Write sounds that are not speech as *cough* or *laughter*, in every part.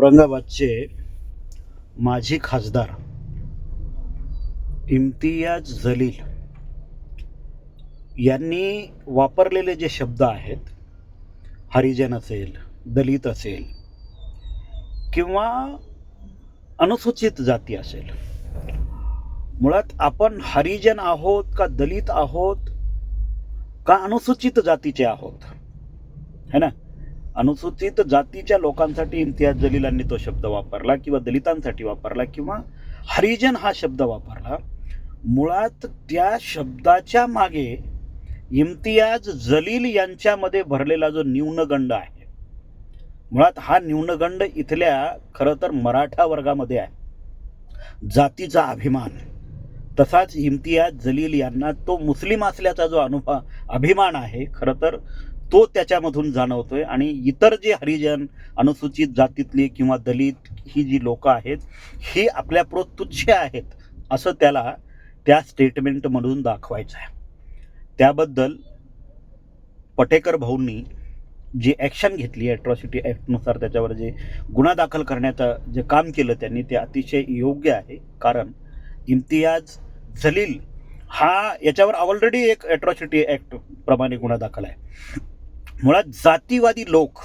औरंगाबादचे माजी खासदार इम्तियाज जलील यांनी वापरलेले जे शब्द आहेत हरिजन असेल दलित असेल किंवा अनुसूचित जाती असेल मुळात आपण हरिजन आहोत का दलित आहोत का अनुसूचित जातीचे आहोत है ना? अनुसूचित जातीच्या लोकांसाठी इम्तियाज जलीलांनी तो शब्द वापरला किंवा दलितांसाठी वापरला किंवा हरिजन हा शब्द वापरला मुळात त्या शब्दाच्या मागे इम्तियाज जलील यांच्यामध्ये भरलेला जो न्यूनगंड आहे मुळात हा न्यूनगंड इथल्या खरं तर मराठा वर्गामध्ये आहे. जातीचा अभिमान तसाच इम्तियाज जलील यांना तो मुस्लिम असल्याचा जो अनुभव अभिमान आहे खरं तर तो त्याच्यामधून जाणवतोय. आणि इतर जे हरिजन अनुसूचित जातीतली किंवा दलित ही जी लोक आहेत ही आपल्या तुच्छ आहेत असं त्याला त्या स्टेटमेंटमधून दाखवायचं आहे. त्याबद्दल पटेकर भाऊंनी जी ॲक्शन घेतली ॲट्रॉसिटी ॲक्टनुसार त्याच्यावर जे गुन्हा दाखल करण्याचं जे काम केलं त्यांनी ते अतिशय योग्य आहे. कारण इम्तियाज जलील हा याच्यावर ऑलरेडी एक ॲट्रॉसिटी ॲक्ट प्रमाणे गुन्हा दाखल आहे. मुळात जातीवादी लोक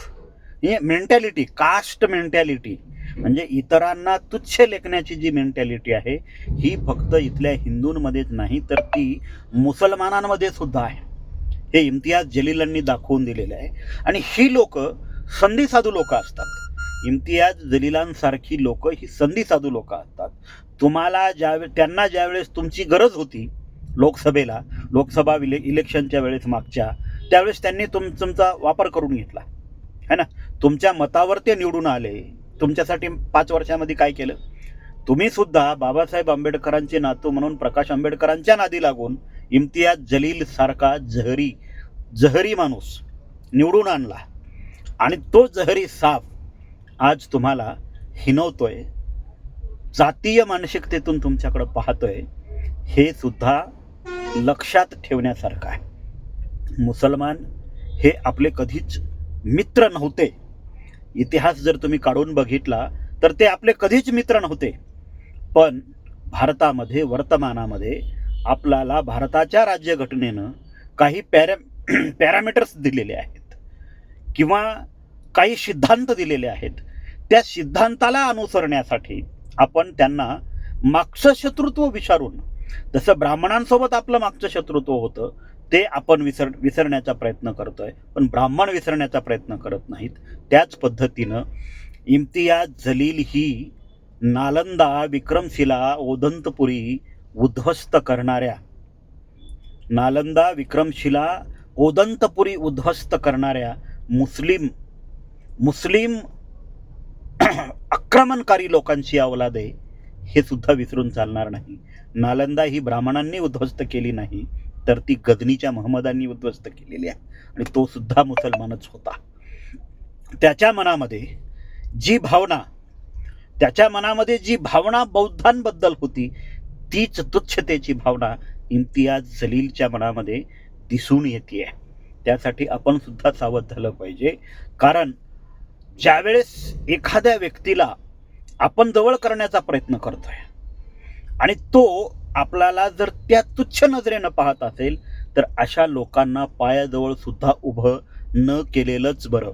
हे मेंटॅलिटी कास्ट मेंटॅलिटी म्हणजे इतरांना तुच्छ लेखण्याची जी मेंटॅलिटी आहे ही फक्त इथल्या हिंदूंमध्येच नाही तर ती मुसलमानांमध्ये सुद्धा आहे. हे इम्तियाज जलीलांनी दाखवून दिलेलं आहे. आणि ही लोक संधी साधू लोक असतात. इम्तियाज जलीलांसारखी लोक ही संधी साधू लोक असतात. तुम्हाला ज्यावे त्यांना ज्यावेळेस तुमची गरज होती लोकसभेला लोकसभा इले इलेक्शनच्या वेळेस मागच्या त्यावेळेस त्यांनी तुम तुमचा वापर करून घेतला. है ना? तुमच्या मतावर ते निवडून आले. तुमच्यासाठी पाच वर्षामध्ये काय केलं? तुम्ही सुद्धा बाबासाहेब आंबेडकरांचे नातू म्हणून प्रकाश आंबेडकरांच्या नादी लागून इम्तियाज जलील सारखा जहरी जहरी माणूस निवडून आणला. आणि तो जहरी साप आज तुम्हाला हिनवतोय. जातीय मानसिकतेतून तुमच्याकडं पाहतोय. हे सुद्धा लक्षात ठेवण्यासारखं आहे. मुसलमान हे आपले कधीच मित्र नव्हते. इतिहास जर तुम्ही काढून बघितला तर ते आपले कधीच मित्र नव्हते. पण भारतामध्ये वर्तमानामध्ये आपल्याला भारताच्या राज्यघटनेनं काही पॅरा *clears throat* पॅरामीटर्स दिलेले आहेत किंवा काही सिद्धांत दिलेले आहेत. त्या सिद्धांताला अनुसरण्यासाठी आपण त्यांना मागचं शत्रुत्व विचारून जसं ब्राह्मणांसोबत आपलं मागचं शत्रुत्व होतं ते आपण विसर विसरण्याचा प्रयत्न करतोय पण ब्राह्मण विसरण्याचा प्रयत्न करत नाहीत. त्याच पद्धतीनं इम्तियाज जलील ही नालंदा विक्रमशिला ओदंतपुरी उद्ध्वस्त करणाऱ्या नालंदा विक्रमशिला ओदंतपुरी उद्ध्वस्त करणाऱ्या मुस्लिम मुस्लिम *coughs* आक्रमणकारी लोकांची अवलाद आहे हे सुद्धा विसरून चालणार नाही. नालंदा ही ब्राह्मणांनी उद्ध्वस्त केली नाही. तर ती गजनीच्या महमदांनी उद्ध्वस्त केलेली आहे. आणि तो सुद्धा मुसलमानच होता. त्याच्या मनामध्ये जी भावना त्याच्या मनामध्ये जी भावना बौद्धांबद्दल होती तीच तुच्छतेची भावना इम्तियाज जलीलच्या मनामध्ये दिसून येते त्यासाठी आपण सुद्धा सावध झालं पाहिजे. कारण ज्यावेळेस एखाद्या व्यक्तीला आपण जवळ करण्याचा प्रयत्न करतोय आणि तो आपल्याला जर त्या तुच्छ नजरेनं पाहत असेल तर अशा लोकांना पायाजवळ सुद्धा उभं न केलेलंच बरं.